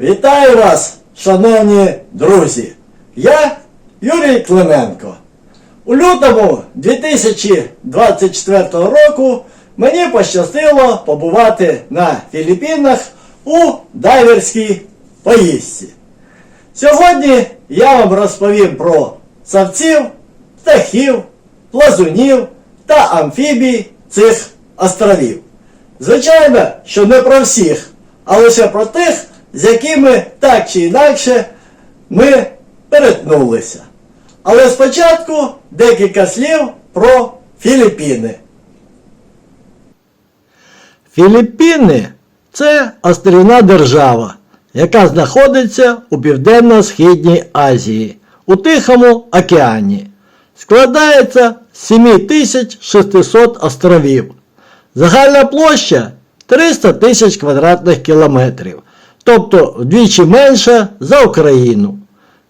Вітаю вас, шановні друзі! Я Юрій Клименко. У лютому 2024 року мені пощастило побувати на Філіппінах у дайверській поїздці. Сьогодні я вам розповім про савців, птахів, плазунів та амфібій цих островів. Звичайно, що не про всіх, а лише про тих, з якими так чи інакше ми перетнулися. Але спочатку декілька слів про Філіппіни. Філіппіни це острівна держава, яка знаходиться у Південно-Східній Азії, у Тихому океані. Складається з 7600 островів. Загальна площа 300 тисяч квадратних кілометрів, тобто вдвічі менша за Україну.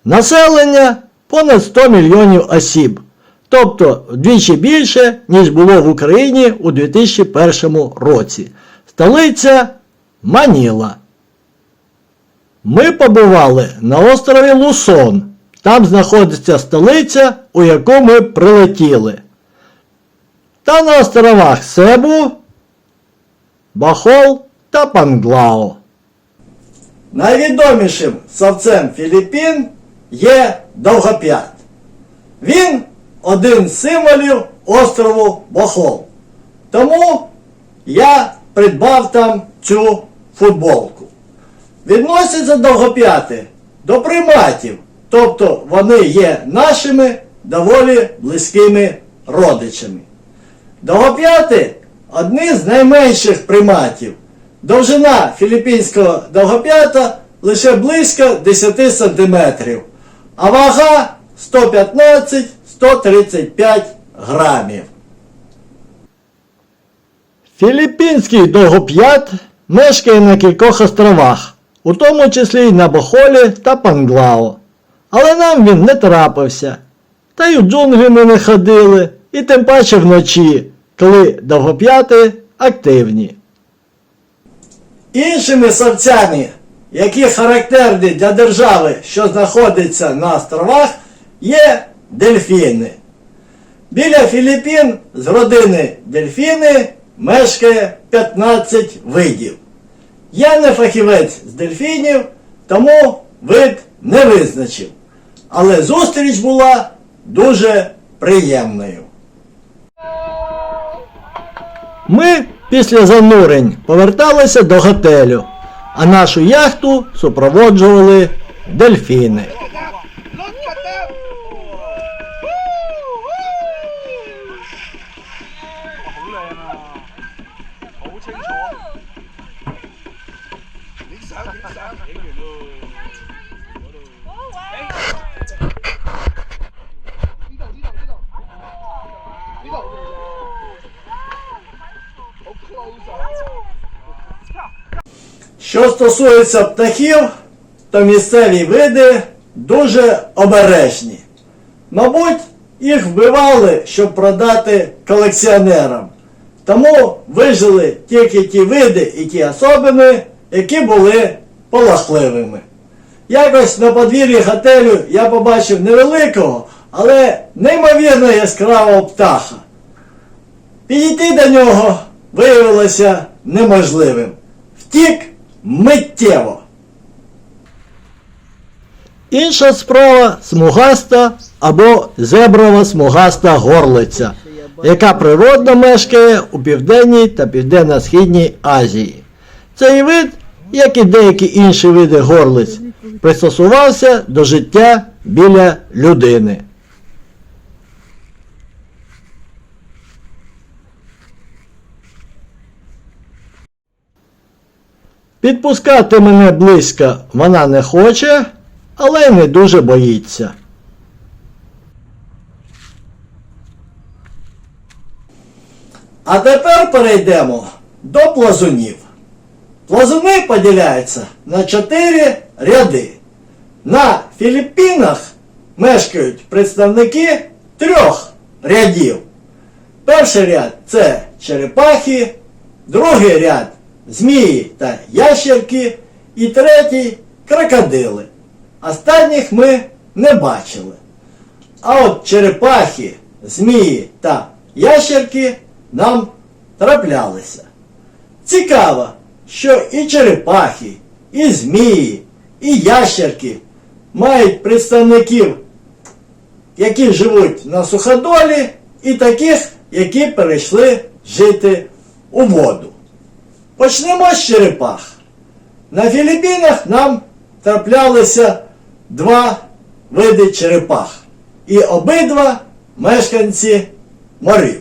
Населення понад 100 мільйонів осіб, тобто вдвічі більше, ніж було в Україні у 2001 році. Столиця Маніла. Ми побували на острові Лусон. Там знаходиться столиця, у яку ми прилетіли. Та на островах Себу, Бахол та Панглао. Найвідомішим савцем Філіппін є довгоп'ят. Він один з символів острову Бохол. Тому я придбав там цю футболку. Відносяться довгоп'яти до приматів, тобто вони є нашими доволі близькими родичами. Довгоп'яти одні з найменших приматів. Довжина філіппінського довгоп'ята лише близько 10 см, а вага 115-135 грамів. Філіппінський довгоп'ят мешкає на кількох островах, у тому числі й на Бохолі та Панглао. Але нам він не трапився. Та й у джунглі ми не ходили, і тим паче вночі, коли довгоп'яти активні. Іншими савцями, які характерні для держави, що знаходиться на островах, є дельфіни. Біля Філіппін з родини дельфіни мешкає 15 видів. Я не фахівець з дельфінів, тому вид не визначив. Але зустріч була дуже приємною. Ми після занурень поверталися до готелю, а нашу яхту супроводжували дельфіни. Стосується птахів, то місцеві види дуже обережні. Мабуть, їх вбивали, щоб продати колекціонерам. Тому вижили тільки ті види і ті особини, які були полахливими. Якось на подвір'ї готелю я побачив невеликого, але неймовірно яскравого птаха. Підійти до нього виявилося неможливим. Втік миттєво. Інша справа смугаста або зеброва смугаста горлиця, яка природно мешкає у Південній та Південно-Східній Азії. Цей вид, як і деякі інші види горлиць, пристосувався до життя біля людини. Підпускати мене близько вона не хоче, але й не дуже боїться. А тепер перейдемо до плазунів. Плазуни поділяються на чотири ряди. На Філіппінах мешкають представники трьох рядів. Перший ряд це черепахи, другий ряд змії та ящерки, і третій крокодили. Останніх ми не бачили. А от черепахи, змії та ящерки нам траплялися. Цікаво, що і черепахи, і змії, і ящерки мають представників, які живуть на суходолі, і таких, які перейшли жити у воду. Почнемо з черепах. На Філіппінах нам траплялися два види черепах. І обидва мешканці морів.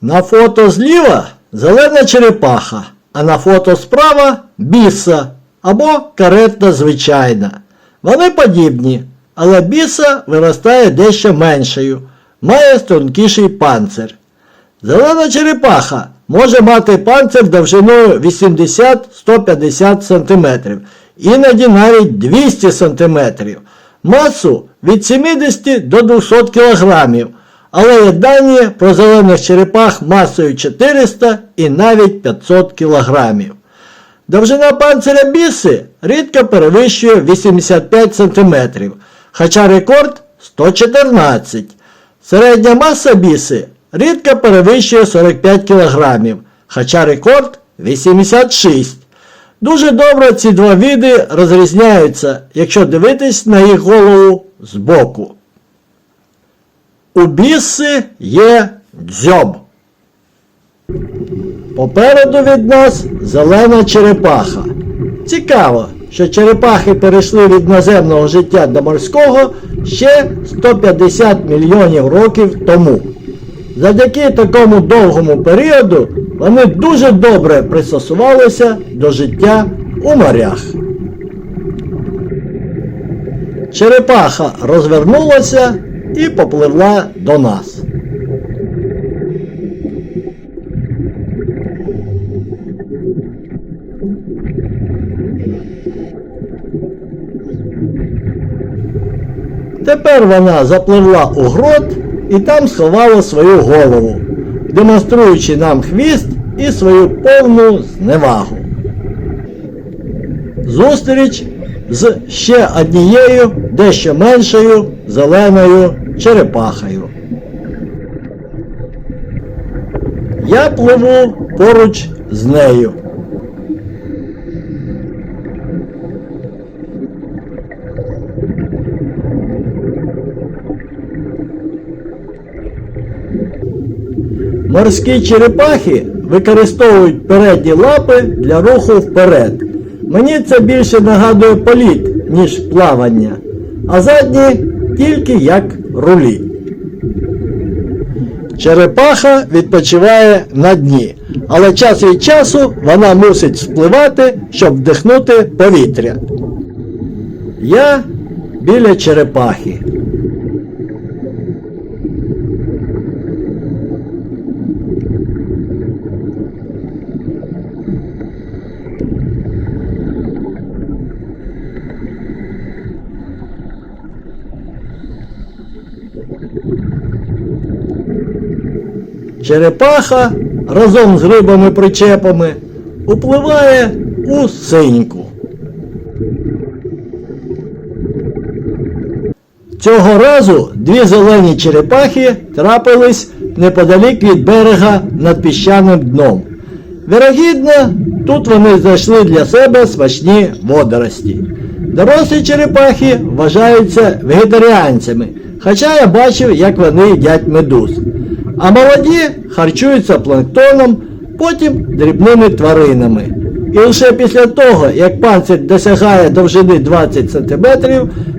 На фото зліва зелена черепаха, а на фото справа біса або каретна звичайна. Вони подібні, але біса виростає дещо меншою, має тонкіший панцир. Зелена черепаха може мати панцир довжиною 80-150 см, іноді навіть 200 см, масу від 70 до 200 кг, але є дані про зелених черепах масою 400 і навіть 500 кг. Довжина панциря біси рідко перевищує 85 см, хоча рекорд 114 Середня маса біси рідко перевищує 45 кг, хоча рекорд 86. Дуже добре ці два види розрізняються, якщо дивитись на їх голову збоку. У біси є дзьоб. Попереду від нас зелена черепаха. Цікаво, що черепахи перейшли від наземного життя до морського ще 150 мільйонів років тому. Завдяки такому довгому періоду вони дуже добре пристосувалися до життя у морях. Черепаха розвернулася і попливла до нас. Тепер вона запливла у грот і там сховала свою голову, демонструючи нам хвіст і свою повну зневагу. Зустріч з ще однією дещо меншою зеленою черепахою. Я пливу поруч з нею. Морські черепахи використовують передні лапи для руху вперед. Мені це більше нагадує політ, ніж плавання, а задні тільки як рулі. Черепаха відпочиває на дні, але час від часу вона мусить спливати, щоб вдихнути повітря. Я біля черепахи. Черепаха разом з рибами-причепами upливає у синьку. Цього разу дві зелені черепахи трапились неподалік від берега над піщаним дном. Вірогідно, тут вони знайшли для себе смачні водорості. Дорослі черепахи вважаються вегетаріанцями, хоча я бачив, як вони їдять медуз. А молоді харчуються планктоном, потім дрібними тваринами. І лише після того, як панцир досягає довжини 20 см,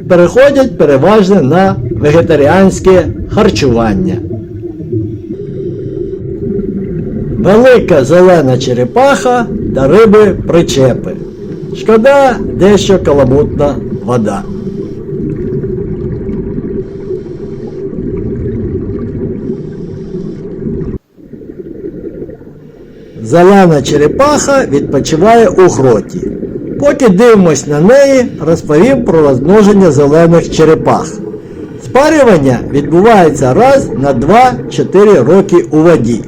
переходять переважно на вегетаріанське харчування. Велика зелена черепаха та риби причепи. Шкода дещо каламутна вода. Зелена черепаха відпочиває у гроті. Поки дивимось на неї, розповім про розмноження зелених черепах. Спарювання відбувається раз на 2-4 роки у воді.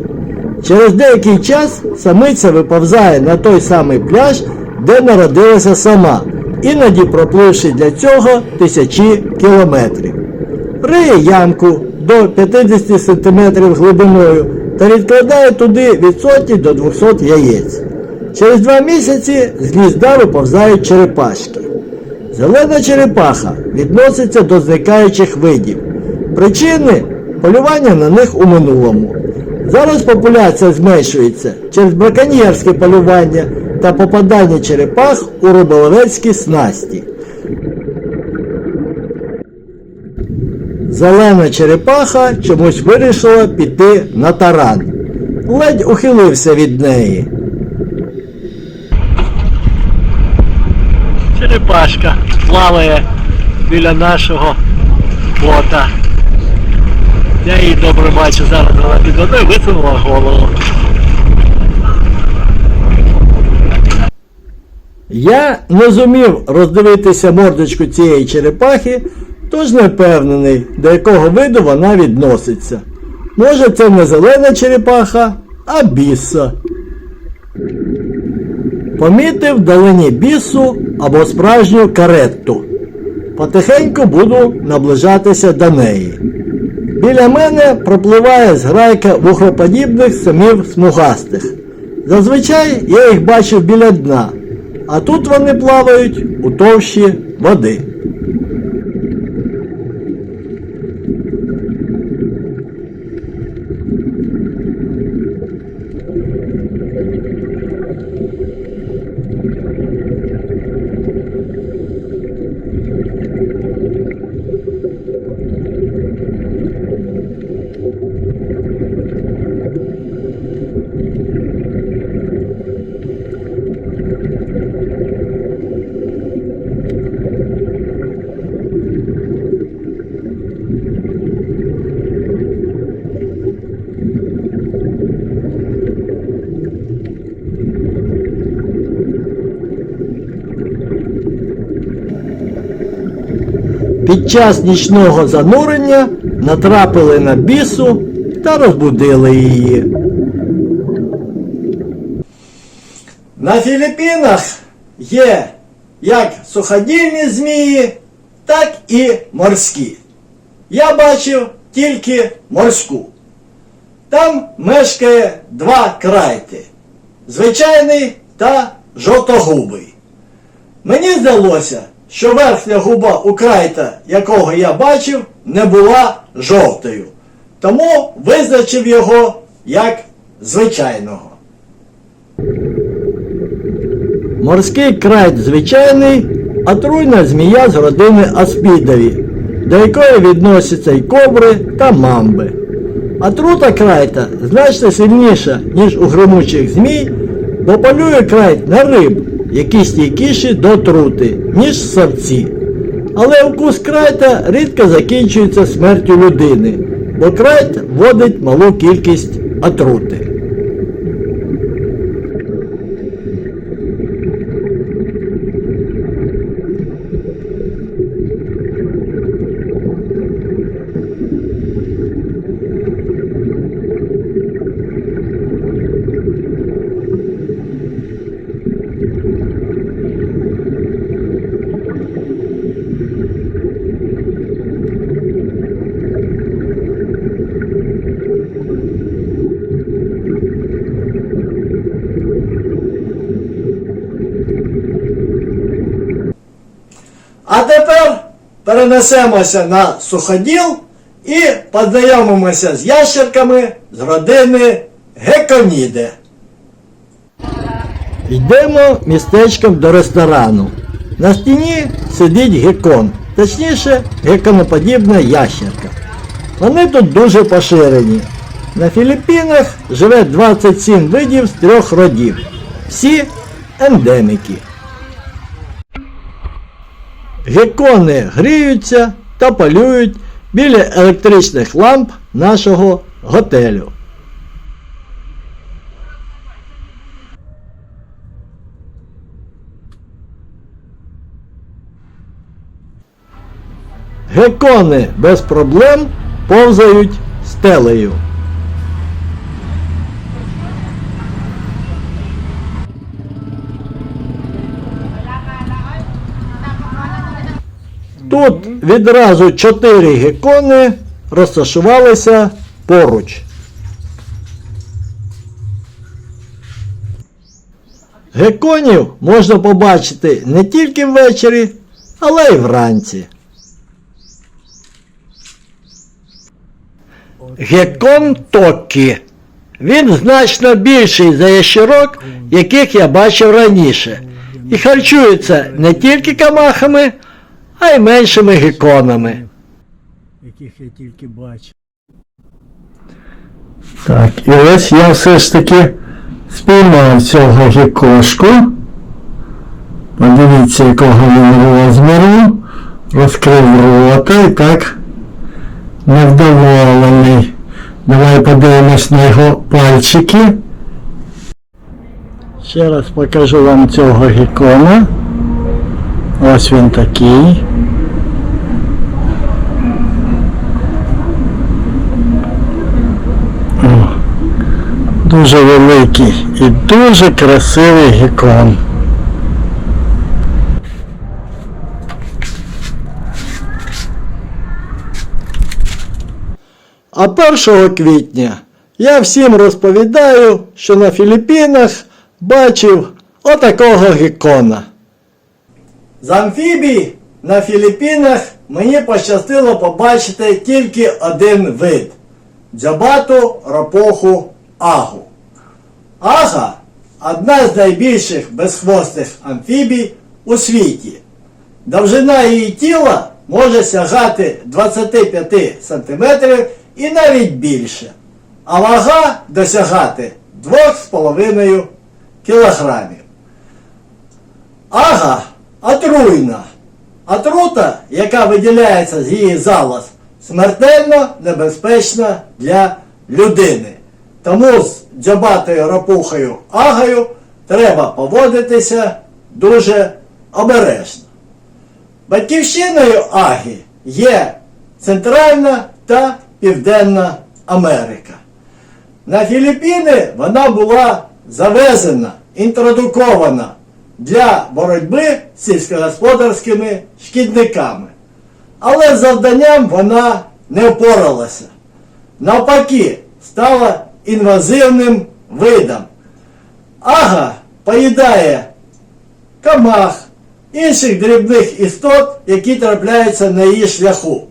Через деякий час самиця виповзає на той самий пляж, де народилася сама, іноді пропливши для цього тисячі кілометрів. Риє ямку до 50 см глибиною та відкладає туди від сотні до 200 яєць. Через два місяці з гнізда виповзають черепашки. Зелена черепаха відноситься до зникаючих видів. Причини полювання на них у минулому. Зараз популяція зменшується через браконьєрське полювання та попадання черепах у риболовецькі снасті. Зелена черепаха чомусь вирішила піти на таран. Ледь ухилився від неї. Черепашка плаває біля нашого бота. Я її добре бачу зараз, вона під водою висунула голову. Я не зумів роздивитися мордочку цієї черепахи, тож не впевнений, до якого виду вона відноситься. Може це не зелена черепаха, а біса. Помітив вдалині бісу або справжню каретту. Потихеньку буду наближатися до неї. Біля мене пропливає зграйка вухоподібних самів смугастих. Зазвичай я їх бачив біля дна, а тут вони плавають у товщі води. Під час нічного занурення натрапили на бісу та розбудили її. На Філіппінах є як суходільні змії, так і морські. Я бачив тільки морську. Там мешкає два крайти звичайний та жовтогубий. Мені здалося, що верхня губа у крайта, якого я бачив, не була жовтою. Тому визначив його як звичайного. Морський крайт звичайний отруйна змія з родини аспідові, до якої відносяться й кобри та мамби. Отрута крайта значно сильніша, ніж у громучих змій, бо полює крайт на риб, які стійкіші до трути, ніж савці. Але укус крайта рідко закінчується смертю людини, бо крайт вводить малу кількість отрути. А тепер перенесемося на суходіл і познайомимося з ящерками з родини Геконіде. Йдемо містечком до ресторану. На стіні сидить гекон, точніше геконоподібна ящерка. Вони тут дуже поширені. На Філіппінах живе 27 видів з трьох родів. Всі ендеміки. Гекони гріються та полюють біля електричних ламп нашого готелю. Гекони без проблем повзають стелею. Тут відразу чотири гекони розташувалися поруч. Геконів можна побачити не тільки ввечері, але й вранці. Геккон Токкі. Він значно більший за ящерок, яких я бачив раніше, і харчується не тільки камахами, а й меншими гекконами. Яких я тільки бачу. Так, і ось я все ж таки спіймав цього гекошку. Подивіться, якого він розміру. Розкрив рота і так невдоволений. Давай подивимось на його пальчики. Ще раз покажу вам цього гекона. Ось він такий. Дуже великий і дуже красивий гекон. А 1 квітня я всім розповідаю, що на Філіппінах бачив отакого гекона. З амфібій на Філіппінах мені пощастило побачити тільки один вид дзьобату ропоху агу. Ага одна з найбільших безхвостих амфібій у світі. Довжина її тіла може сягати 25 см і навіть більше, а вага досягати 2,5 кг. Ага отруйна. Отрута, яка виділяється з її залоз, смертельно небезпечна для людини. Тому з дзьобатою ропухою агою треба поводитися дуже обережно. Батьківщиною Агі є Центральна та Південна Америка. На Філіппіни вона була завезена, інтродукована для боротьби з сільськогосподарськими шкідниками. Але з завданням вона не впоралася. Навпаки, стала інвазивним видом. Ага поїдає камах, інших дрібних істот, які трапляються на її шляху.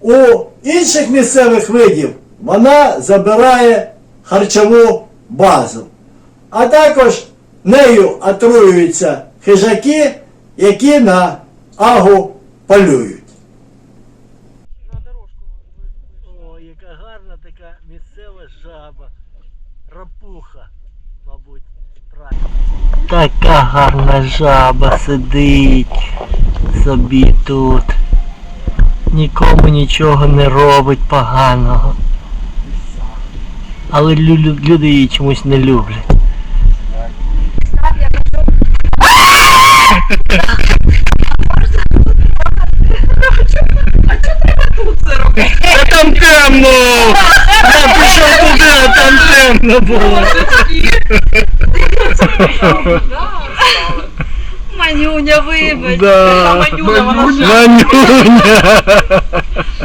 У інших місцевих видів вона забирає харчову базу. А також нею отруюються хижаки, які на агу полюють. О, яка гарна така місцева жаба. Рапуха, мабуть, правильно. Така гарна жаба сидить собі тут. Нікому нічого не робить поганого. Але лю- лю- люди її чомусь не люблять. Та там темно! Я пішов туди, а там темно було. Манюня, вибач. Да. Манюня, Манюня!